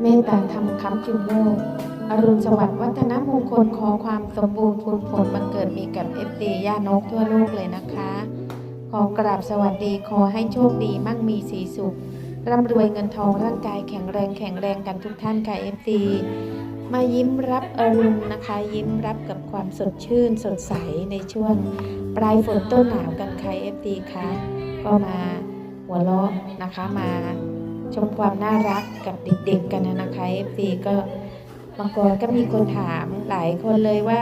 เมตตาธรรมคำจุนโลก อรุณสวัสดิ์วัฒนมงคลขอความสมบูรณ์ผลผลบังเกิดมีกับเอฟดีย่านกทั่วโลกเลยนะคะ ขอกราบสวัสดีขอให้โชคดีมั่งมีสีสุข ร่ำรวยเงินทองร่างกายแข็งแรงแข็งแรงกันทุกท่านค่ะเอฟดีมายิ้มรับอรุณนะคะ ยิ้มรับกับความสดชื่นสดใสในช่วงปลายฝนต้นหนาวกันค่ะเอฟดีคะก็มาหัวเราะนะคะมา ชมความน่ารักกับเด็กๆกันนะคะเอฟดีก็บางคนก็มีคนถามหลายคนเลยว่า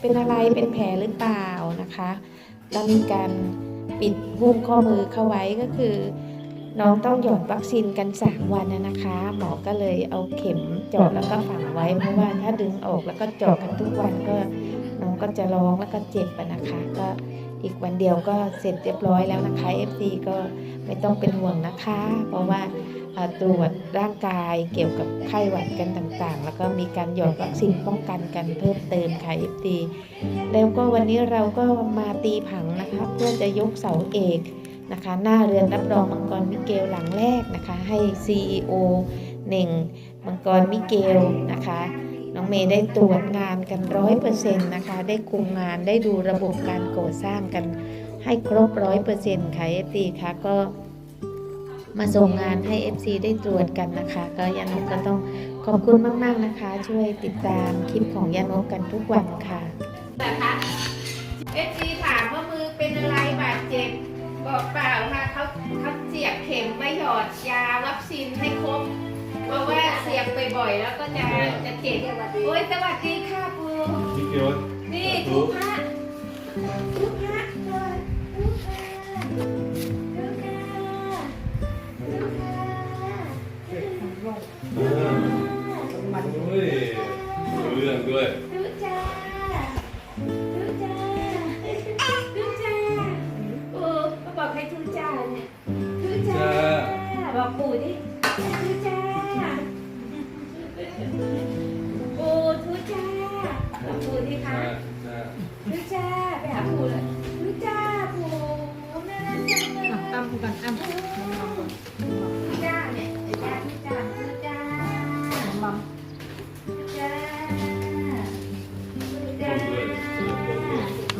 เป็นอะไรเป็นแผลหรือเปล่านะคะแล้วมีการปิดหุ้มข้อมือเข้าไว้ก็คือ น้องต้องหยอดวัคซีนกัน3วันนะคะ หมอก็เลยเอาเข็มเจาะแล้วก็ฝังไว้เพราะว่าถ้าดึงออกแล้วก็เจาะกันทุกวันก็น้องก็จะร้องแล้วก็เจ็บนะคะก็ อีกวันเดียวก็เสร็จเรียบร้อยแล้วนะคะ FC ก็ไม่ต้องเป็นห่วงนะคะ เพราะว่าตรวจร่างกายเกี่ยวกับไข้หวัดกันต่างๆ แล้วก็มีการหยอดวัคซีนป้องกันกันเพิ่มเติมค่ะ FC แล้วก็วันนี้เราก็มาตีผังนะคะ เพื่อจะยกเสาเอกนะคะ หน้าเรือนรับรองมังกรมิเกลหลังแรกนะคะ ให้ CEO เน่งมังกรมิเกลนะคะ น้องเมย์ได้ตรวจงานกันร้อยเปอร์เซ็นต์นะคะ ได้คุมงานได้ดูระบบการก่อสร้างกัน ให้ครบร้อยเปอร์เซ็นต์ค่ะ FC ค่ะก็มาส่งงานให้ FC ได้ตรวจกันนะคะ ก็ยานกก็ต้องขอบคุณมาก ๆนะคะ ช่วยติดตามคลิปของยานกกันทุกวันค่ะนะคะเอฟซีถามว่ามือเป็นอะไรบาดเจ็บบอกเปล่าค่ะเขาเขาเสียบเข็มไม่หยอดยาวัคซีนให้ครบ เพราะว่าเสียบบ่อยๆแล้วก็จะจะเจ็บโอ้ยสวัสดีค่ะปูพี่เกียวนี่ทุกพระทุกพระเลยทุกพระทุกพระทุกพระ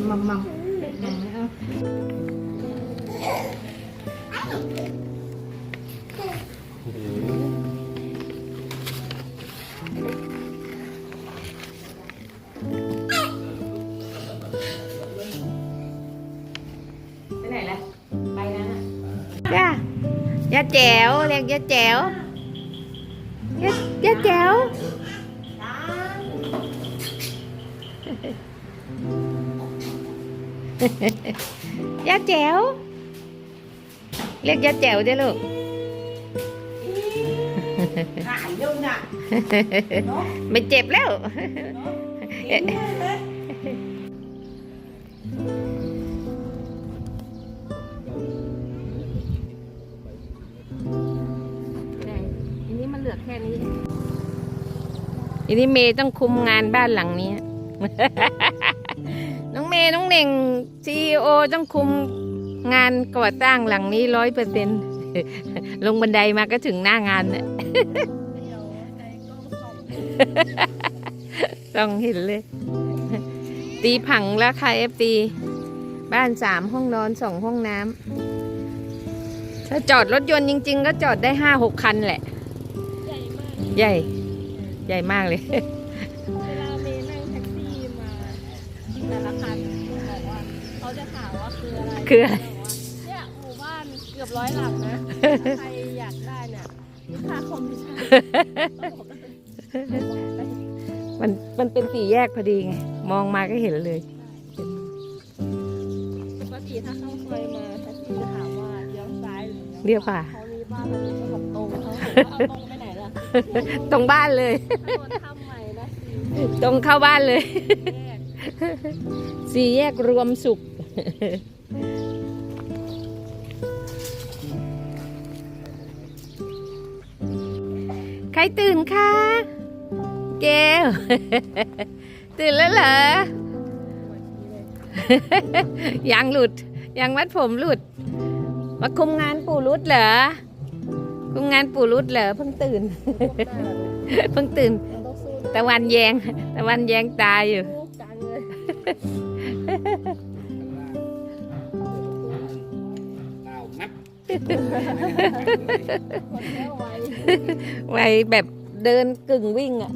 มัมมัมมัมเอาไปไย่าย่าแจ๋วเรียกย่าแจ๋วย่าย่าแจ๋วย่าแจ๋ว เรียกย่าแจ๋วด้วยลูกหายยุ่งอะไม่เจ็บแล้วอันนี้มันเหลือแค่นี้ทีนี้เมย์ต้องคุมงานบ้านหลังนี้ น้องเมย์น้องเน่ง ซีโอต้องคุมงานก่อสร้างหลังนี้ร้อยเปอร์เซ็นลงบันไดมาก็ถึงหน้างานน่ะต้องเห็นเลย ตีผังแล้วค่ะเอฟตีบ้านสามห้องนอนสองห้องน้ำถ้าจอดรถยนต์จริง ๆ ก็จอดได้ห้าหกคันแหละ ใหญ่มาก ใหญ่ ใหญ่มากเลย คืออะไรคืออะไรบอกว่าเนี่ยหมู่บ้านเกือบร้อยหลังนะใครอยากได้เนี่ยลูกค้าคอมมิชชั่นมันมันเป็นสี่แยกพอดีไง มองมาก็เห็นเลยปกติถ้าเข้าซอยมาแท็กซี่จะถามว่าเลี้ยวซ้ายหรือเลี้ยวขวาเขานี้บ้านมันจะบอกตรงเขาบอกว่าเอาตรงไปไหนล่ะตรงบ้านเลยถนนทำใหม่นะสี่ตรงเข้าบ้านเลยแยกสี่แยกรวมสุข รตื่นคะเกลตื่นแล้วเหรอ ยังหลุด ยังมัดผมหลุด มาคุมงานปู่รุดเหรอทำงานปู่รุดเหรอเพิ่งตื่น เพิ่งตื่น ตะวันแยง ตะวันแยงตายอยู่ ไวแบบเดินกึ่งวิ่งอะ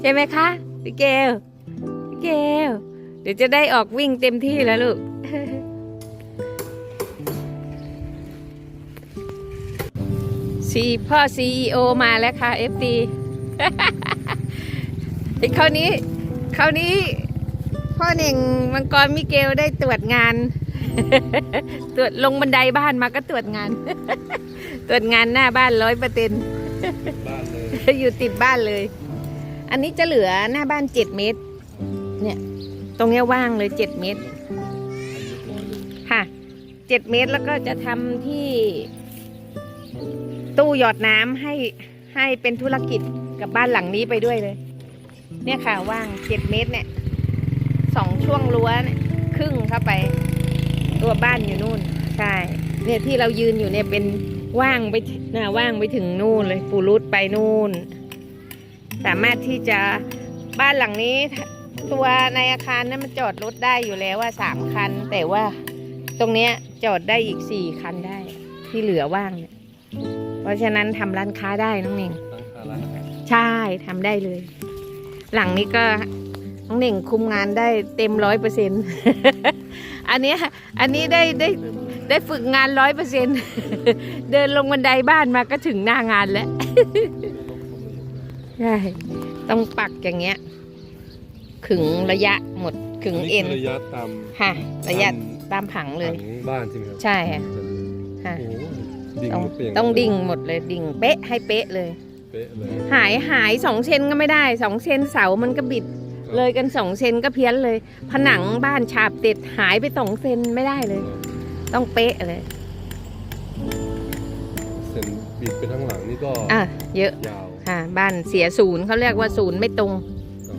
ใช่ไหมคะพี่เกลพี่เกลเดี๋ยวจะได้ออกวิ่งเต็มที่แล้วลูกซีพ่อซีอมาแล้วค่ะเอฟดีคราวนี้คราวนี้พ่อเน่งมังกรมิเกลได้ตรวจงาน ตรวจลงบันไดบ้านมาก็ตรวจงาน ตรวจงานหน้าบ้านร้อยเปอร์เซ็นบ้านเลยอยู่ติดบ้านเลย อันนี้จะเหลือหน้าบ้านเจ็ดเมตร เนี่ย ตรงเนี้ยว่างเลยเจ็ดเมตร ค่ะเจ็ดเมตรแล้วก็จะทำที่ ตู้หยอดน้ำให้ให้เป็นธุรกิจกับบ้านหลังนี้ไปด้วยเลย เนี่ยค่ะว่างเจ็ดเมตรเนี่ยสองช่วงรั้วเนี่ยครึ่งเข้าไป ตัวบ้านอยู่นู่น ใช่ เนี่ยที่เรายืนอยู่เนี่ยเป็นว่างไปถึงน่ะว่างไปถึงนู่นเลยปูรุดไปนู่น สามารถที่จะบ้านหลังนี้ตัวในอาคารนั้นมันจอดรถได้อยู่แล้วว่าสามคัน แต่ว่าตรงเนี้ยจอดได้อีกสี่คันได้ ที่เหลือว่างเนี่ยเพราะฉะนั้นทำร้านค้าได้น้องเน่งตั้งคาร้านอาหารใช่ทำได้เลย หลังนี้ก็น้องเน่งคุมงานได้เต็มร้อยเปอร์เซ็น อันเนี้ยอันนี้ได้ได้ได้ฝึกงานร้อยเปอร์เซ็นเดินลงบันไดบ้านมาก็ถึงหน้างานแล้วใช่ต้องปักอย่างเงี้ยขึงระยะหมดขึงเอ็นคือระยะตามค่ะระยะตามผังเลยผังบ้านใช่ไหมครับใช่ค่ะค่ะโอ้โหดิ่งต้องหมดเปลี่ยนต้องดิ่งหมดเลยดิ่งเป๊ะให้เป๊ะเลยเป๊ะเลยหายหายสองเซนก็ไม่ได้สองเซนเสามันก็บิด เลยกันสองเซนก็เพี้ยนเลย ผนังบ้านฉาบติดหายไปสองเซนไม่ได้เลย ต้องเป๊ะเลย เส้นบิดไปทั้งหลังนี่ก็อะ เยอะ ยาวค่ะ บ้านเสียศูนย์เขาเรียกว่าศูนย์ไม่ตรงครับ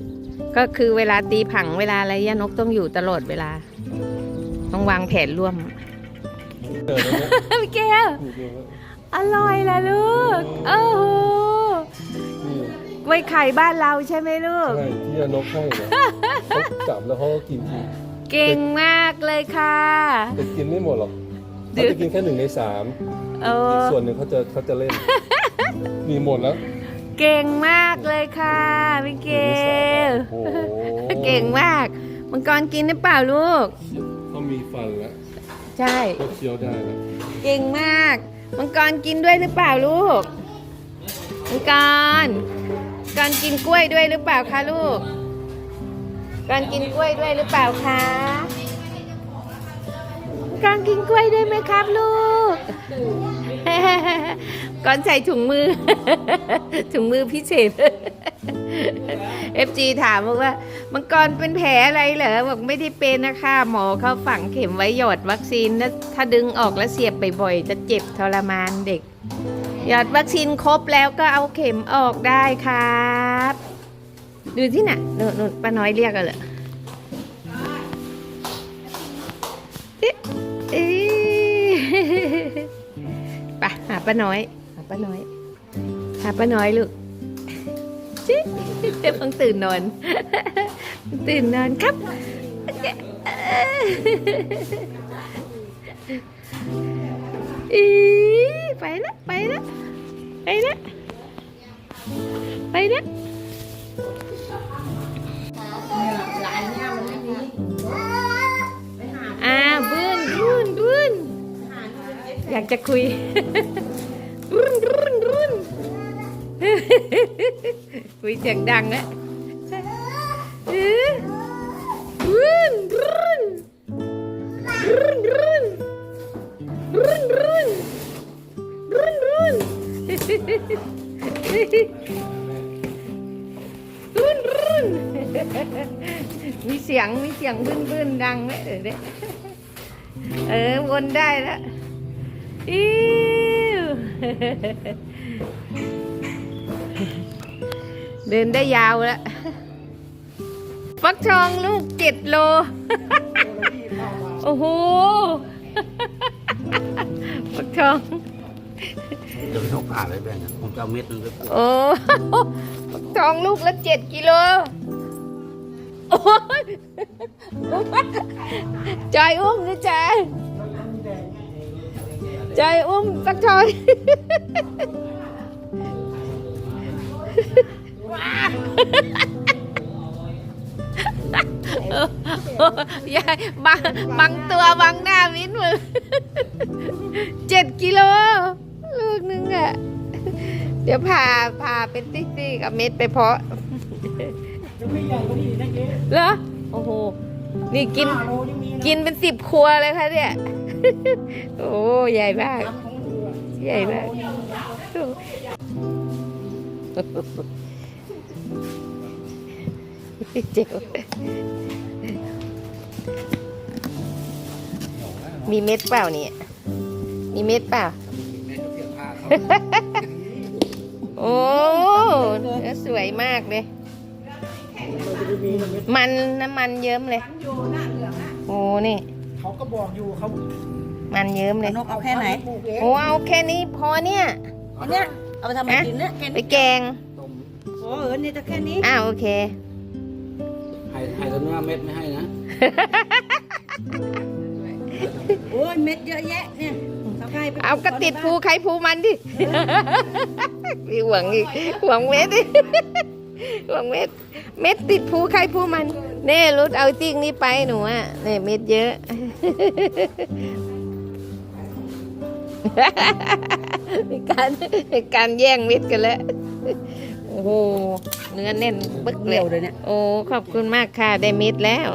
ก็คือเวลาตีผังเวลาอะไรย่านกต้องอยู่ตลอดเวลา ต้องวางแผนร่วมเจอแล้วเนี่ย พี่แก้วอร่อยละลูก โอ้โหนี่ กล้วยไข่บ้านเราใช่ไหมลูก ใช่ที่อนกให้เนี่ยเขาจับแล้วเขาก็กินอีกเก่งมากเลยค่ะ แต่กินไม่หมดหรอกเดี๋เขายวจะกินแค่หนึ่งในสามเออีกอ ส่วนหนึ่งเขาจะเขาจะเล่นมีหมดแล้วเก่งมากเลยค่ะพี่เกลโอ้โหเก่งมาก มังกรกินหรือเปล่าลูก เขามีฟันแล้วใช่ เขาเคี้ยวได้แล้วเก่งมาก มังกรกินด้วยหรือเปล่าลูก มังกร มังกรกินกล้วยด้วยหรือเปล่าคะลูกมังกรกินกล้วยด้วยหรือเปล่าคะมังกรกินกล้วยด้วยไหมครับลูกก่อนใส่ถุงมือ ถุงมือพิเศษ FG ถามบอกว่า มังกรเป็นแผลอะไรเหรอบอกไม่ได้เป็นนะคะ หมอเขาฝังเข็มไว้หยอดวัคซีนนะถ้าดึงออกแล้วเสียบบ่อยๆจะเจ็บทรมานเด็ก หยอดวัคซีนครบแล้วก็เอาเข็มออกได้ครับ ดูที่น่ะนู่นนู่นป้าน้อยเรียกกันเหรอเอ๊ะเอ๊ะไปหาป้าน้อย หาป้าน้อย หาป้าน้อยลูกจิ๊เดี๋ยวเพิ่งตื่นนอน ตื่นนอนครับอีไปละไปละ ไปละไปละอ่าบุนบุนบุนอยากจะคุยบุนบุนบุนคุยเสียงดังนะ มีเสียงมีเสียงบึ้นบึ้นดังไหมเออเนี่ยเออวนได้แล้วอิ้วเดินได้ยาวแล้วฟักทองลูกเจ็ดโล โอ้โหฟักทองเดี๋ยวพี่นกผ่าเลยแบ่งกันผมจะเอาเม็ดหนึงไปปลูกโอ้ทองลูกละเจ็ดกิโลโอ้ย จอยอุ้มนะจ๊ะจอยอุ้มสักทอยยายบังบังตัวบังหน้ามิ้นมือเจ็ดกิโล ลูกนึงอะเดี๋ยวพาพาเป็นติ๊กๆกับเม็ดไปเพาะ ยังไม่ใหญ่กว่านี้นะเจ๊เหรอโอ้โห นี่กิน ห้าโลยังมีนะกินเป็นสิบครัวเลยค่ะเนี่ย โอ้ใหญ่มาก ทำของมันอยู่อะใหญ่มาก เจ๋วมีเม็ดเปล่าเนี่ย มีเม็ดเปล่าแม่ก็เพียงผ้าเขาโอ้เนื้อสวยมากเลย มันจะมีนะเม็ดมันน้ำมันเยิ้มเลยโอ้นี่ เขาก็บอกอยู่เขามันเยิ้มเลยนกเอาแค่ไหนปลูกเองโอ้เอาแค่นี้พอเนี่ย อันเนี้ยเอาไปทำอะไรกินเนี่ยแค่ไปนี้แกงต้มโอ้เออนี่จะแค่นี้อ้าวโอเคให้ให้แต่เนื้อเม็ดไม่ให้นะโอ้ยเม็ดเยอะแยะเนี่ยเขาใกล้ไปเอากระติดภูใครภูมันดิ มีหวังอีกหวังเม็ดดิ หวังเม็ด เม็ดติดภูใครภูมัน เน่รุดเอาจริงนี่ไปหนูอะเน่เม็ดเยอะ มีการมีการแย่งเม็ดกันแล้วโอ้โหเนื้อแน่นบึกเลเร็ยวเลยเนี่ยโอ้ขอบคุณมากค่ะได้เม็ดแล้ว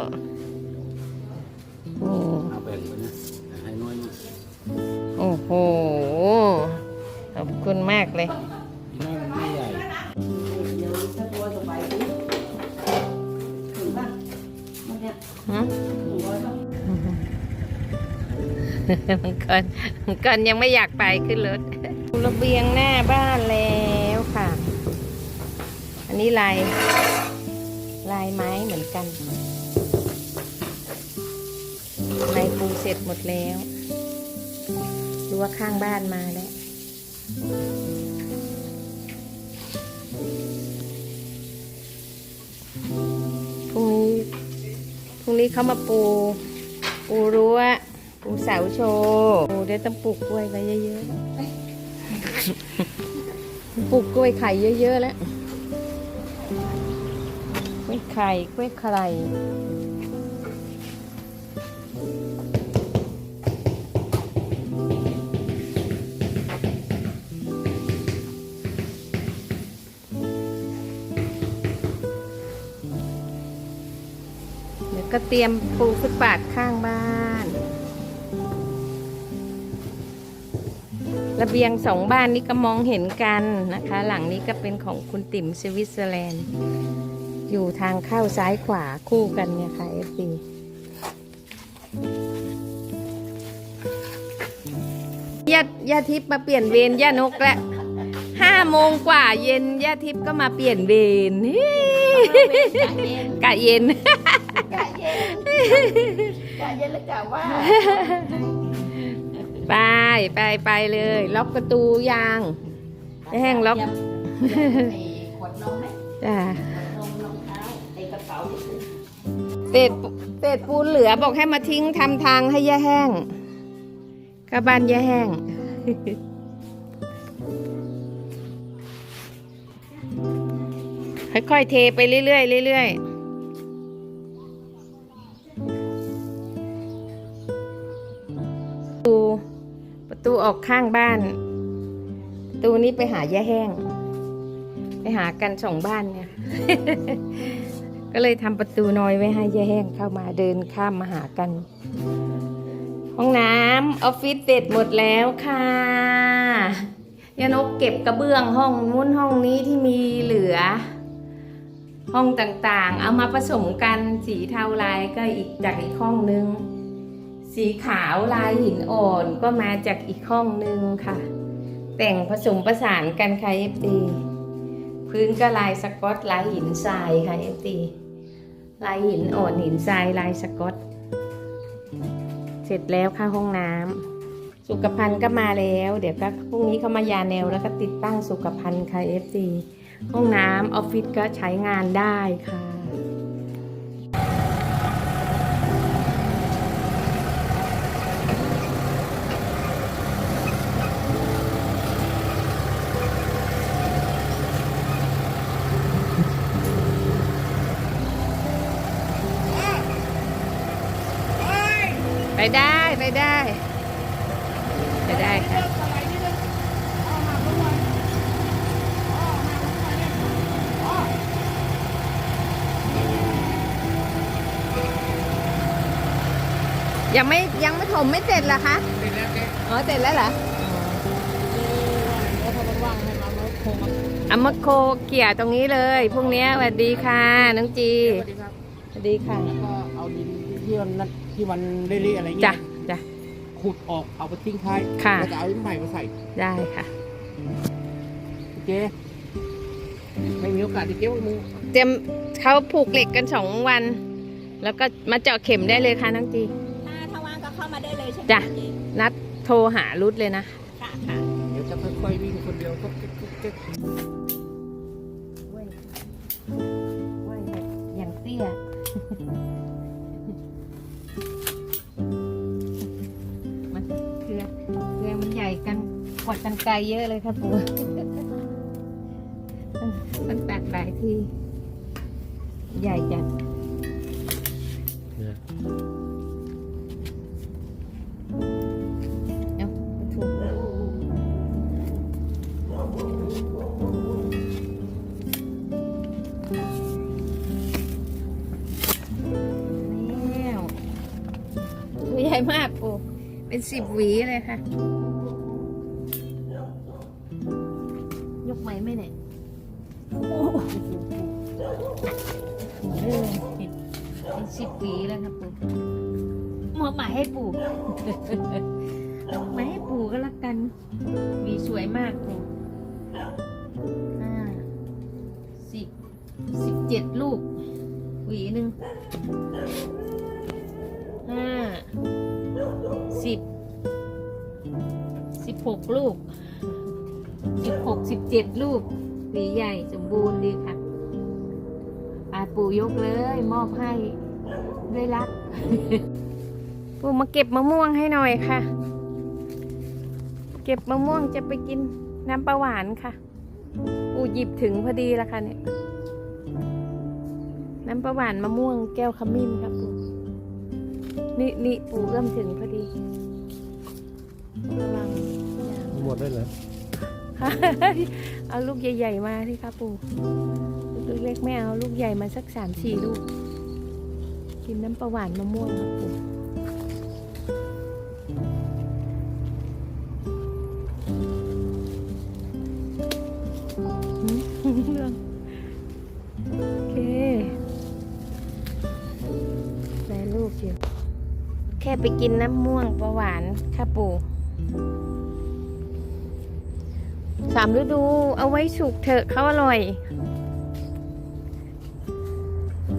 โอ้เอาแบ่งไปนะให้น้อยหน่อยโอ้โหขอบคุณมากเลย มังกรมังกรยังไม่อยากไปขึ้นรถระเบียงหน้าบ้านแล้วค่ะ อันนี้ลายลายไม้เหมือนกันลายปูเสร็จหมดแล้วดูว่าข้างบ้านมาแล้วพรุ่งนี้พรุ่งนี้เขามาปูปูรั้ว ปูเสาโชว์ปูได้ต้องปลูกกล้วยไว้เยอะๆ ปลูกกล้วยไข่เยอะๆแล้ว กล้วยไข่ กล้วยไข่เดี๋ยวก็เตรียมปูฟุตบาทข้างบ้าน ระเบียงสองบ้านนี้ก็มองเห็นกันนะคะ หลังนี้ก็เป็นของคุณติ๋มสวิตเซอร์แลนด์ อยู่ทางเข้าซ้ายขวาคู่กันเนี่ยค่ะเอฟซีย่าย่าทิพย์มาเปลี่ยนเวรย่านกแล้วห้าโมงกว่าเย็นย่าทิพย์ก็มาเปลี่ยนเวรฮิกะเย็นกะเย็นแล้วกะว่า ไปไปไปเลย ล็อกประตูยางไม่แห้งล็อกขวดนมไหมจ้านมรองเท้าไอ้กระเป๋าเศษปูเศษปูนเหลือบอกให้มาทิ้งทำทางให้ย่าแห้งก็บ้านย่าแห้งค่อยๆเทไปเรื่อยๆเรื่อยๆ ตูออกข้างบ้าน ตูนี้ไปหาแย่แห้ง ไปหากันสองบ้านเนี่ย ก็เลยทำประตูน้อยไว้ให้แย่แห้งเข้ามาเดินข้ามมาหากัน ห้องน้ำออฟฟิศเสร็จหมดแล้วค่ะยานกเก็บกระเบื้องห้องนู้นห้องนี้ที่มีเหลือ ห้องต่างๆ เอามาผสมกันสีเทาลายก็อีกจากอีกห้องนึง สีขาวลายหินอ่อนก็มาจากอีกห้องนึงค่ะ แต่งผสมประสานกันค่ะเอฟดีพื้นก็ลายสกอตลายหินทรายค่ะเอฟตีลายหินอ่อนหินทรายลายสกอต เสร็จแล้วค่ะห้องน้ำสสุขภัณฑ์ก็มาแล้ว เดี๋ยวก็พรุ่งนี้เขามายาแนวแล้วก็ติดตั้งสุขภัณฑ์ค่ะ FC ห้องน้ำออฟฟิศก็ใช้งานได้ค่ะ ไปได้ไปได้ ไปได้ค่ะ ยังไม่ยังไม่ถมไม่เสร็จเหรอคะ เสร็จแล้วแกอ๋อเสร็จแล้วเหรอแล้วเขาว่างๆให้มาแล้วโทรมาเอามาโคเกี่ยตรงนี้เลยพรุ่งนี้สวัสดีค่ะน้องจีสวัสดีครับสวัสดีค่ะแล้วก็เอาดินที่มันนัดที่มันเละๆอะไรจ้ะเงี้ยจ้ะ ขุดออกเอาไปทิ้งท้ายค่ะ แล้วจะเอาดินใหม่มาใส่ได้ค่ะ เจ๊ไม่มีโอกาสที่เจ๊ว่ามึงเตรียมเขาผูกเหล็กกันสองวัน แล้วก็มาเจาะเข็มได้เลยค่ะน้องจี จ้ะพี่นัดโทรหารุดเลยนะ ค่ะค่ะเดี๋ยวจะค่อยๆวิ่งคนเดียวก็เก๊กๆเก๊กเว้ยเว้ยแบบอย่างเตี้ยมันเครือเครือมันใหญ่กันกว่ากันไกลเยอะเลยครับปูมันตัดหลายที่ใหญ่จัด เป็นสิบหวีเลยค่ะ ยกไหวไหมเนี่ยเออเป็นสิบหวีแล้วครับปู่มาหมายให้ปู่มาให้ปู่ก็แล้วกันหวีสวยมากปู่ห้าสิบสิบเจ็ดลูกหวีหนึ่งห้า สิบสิบหกลูกสิบหกสิบเจ็ดลูกหวีใหญ่สมบูรณ์ดีค่ะอาปู่ยกเลย มอบให้ด้วยรัก ปู่มาเก็บมะม่วงให้หน่อยค่ะ เก็บมะม่วงจะไปกินน้ำปลาหวานค่ะ ปู่หยิบถึงพอดีละค่ะเนี่ย น้ำปลาหวานมะม่วงแก้วขมิ้นค่ะปู่ นี่นี่ปู่เริ่มถึงพอดีระวังหมดได้เหรอค่ะเอาลูกใหญ่ๆมาที่ครับปู่ลูกเล็กๆไม่เอาลูกใหญ่มาสักสามสี่ลูก กินน้ำประหวานมะม่วงครับปู่หืมเรื่องโอเคแม่ลูกอยู่ แค่ไปกินน้ำม่วงประหวานค่ะปู่สามฤดูเอาไว้สุกเถอะเขาอร่อย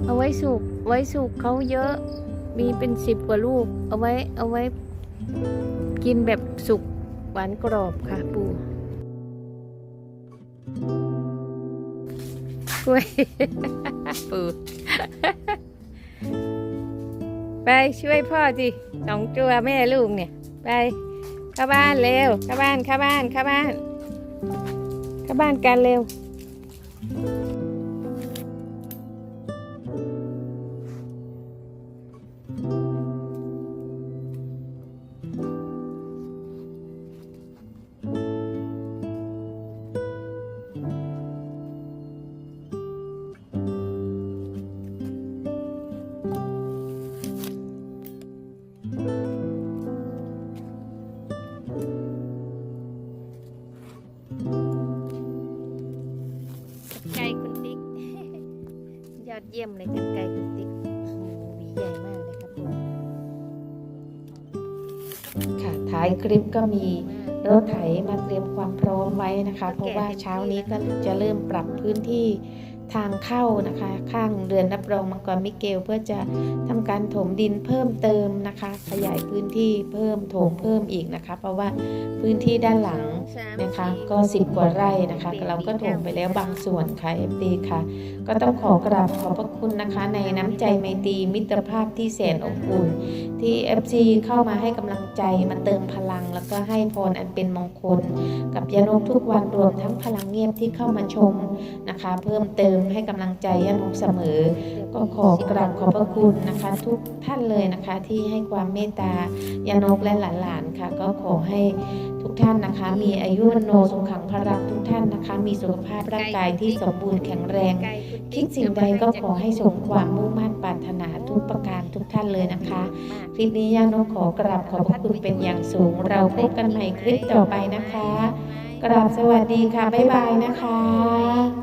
เอาไว้สุกไว้สุกเขาเยอะ มีเป็นสิบกว่าลูก เอาไว้เอาไว้กินแบบสุกหวานกรอบค่ะปูกล้วยปู่ ไปช่วยพ่อสิสองตัวแม่ลูกเนี่ย ไปเข้าบ้านเร็วเข้าบ้านเข้าบ้านเข้าบ้านเข้าบ้านกันเร็ว ดเยี่ยมเลยกันไก่คุณติ๊กโอ้โหหวีใหญ่มากเลยครับผมค่ะท้ายคลิปก็มีรถไถมาเตรียมความพร้อมไว้นะคะ เพราะว่าเช้านี้ก็จะเริ่มปรับพื้นที่ทางเข้านะคะ ข้างเรือนรับรองมังกรมิเกล เพื่อจะทำการถมดินเพิ่มเติมนะคะ ขยายพื้นที่เพิ่มถมเพิ่มอีกนะคะ เพราะว่าพื้นที่ด้านหลังนะคะ ก็สิบกว่าไร่นะคะ เราก็ถมไปแล้วบางส่วนค่ะ FD ค่ะ ก็ต้องขอกราบขอบพระคุณนะคะ ในน้ำใจไมตรีมิตรภาพที่แสนอบอุ่นที่ FC เข้ามาให้กำลังใจมาเติมพลัง แล้วก็ให้พรอันเป็นมงคล กับยานกทุกวันรวมทั้งพลังเงียบที่เข้ามาชมนะคะ เพิ่มเติมให้กำลังใจยานกเสมอ ก็ขอกราบขอบพระคุณนะคะ ทุกท่านเลยนะคะที่ให้ความเมตตายานกและหลานๆค่ะ ก็ขอให้ ทุกท่านนะคะ มีอายุวันโนสุขังพลังทุกท่านนะคะ มีสุขภาพร่างกายที่สมบูรณ์แข็งแรง คิดสิ่งใดก็ขอให้สมความมุ่งมั่นปรารถนาทุกประการทุกท่านเลยนะคะ คลิปนี้ย่านขอกราบขอบพระคุณเป็นอย่างสูง เราพบกันใหม่คลิปต่อไปนะคะ กราบสวัสดีค่ะ บ๊ายบายนะคะ